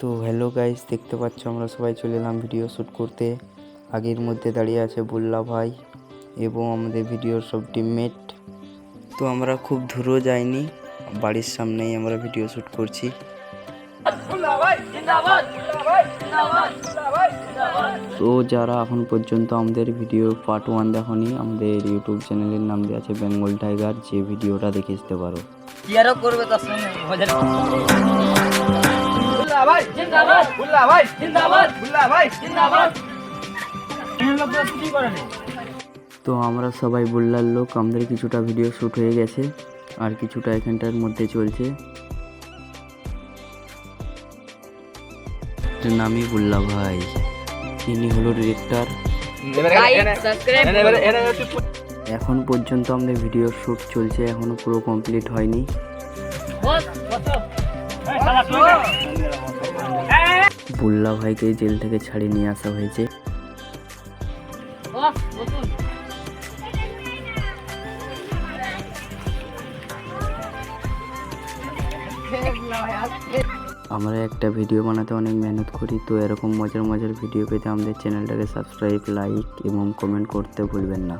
তো hello guys দেখতে পাচ্ছ আমরা সবাই চলে এলাম ভিডিও শ্যুট করতে। আগের মধ্যে দাঁড়িয়ে আছে বুল্লা ভাই এবং আমাদের ভিডিওর সব টিমমেট তো আমরা খুব দূরও যাইনি, বাড়ির সামনেই আমরা ভিডিও শ্যুট করছি। তো যারা এখন পর্যন্ত আমাদের ভিডিও পার্ট ওয়ান দেখনি, আমাদের ইউটিউব চ্যানেলের নাম দেওয়া আছে বেঙ্গল টাইগার যে ভিডিওটা দেখে আসতে পারো। করবে তার সঙ্গে? জিন্দাবাদ। বুল্লা ভাই জিন্দাবাদ। বুল্লা ভাই জিন্দাবাদ। তিন লোক কি করে নেই তো আমরা সবাই বললার লোক আমাদের কিছুটা ভিডিও শ্যুট হয়ে গেছে আর কিছুটা এখানটার মধ্যে চলছে। নামই বুল্লা ভাই। ইনি হলো ডিরেক্টর এখন পর্যন্ত আমাদের ভিডিও শ্যুট চলছে এখনও পুরো কমপ্লিট হয়নি। বুল্লা ভাইকে জেল থেকে ছাড়িয়ে নিয়ে আসা হয়েছে। আমরা একটা ভিডিও বানাতে অনেক মেহনত করি তো এরকম মজার মজার ভিডিও পেতে আমাদের চ্যানেলটাকে সাবস্ক্রাইব লাইক এবং কমেন্ট করতে ভুলবেন না।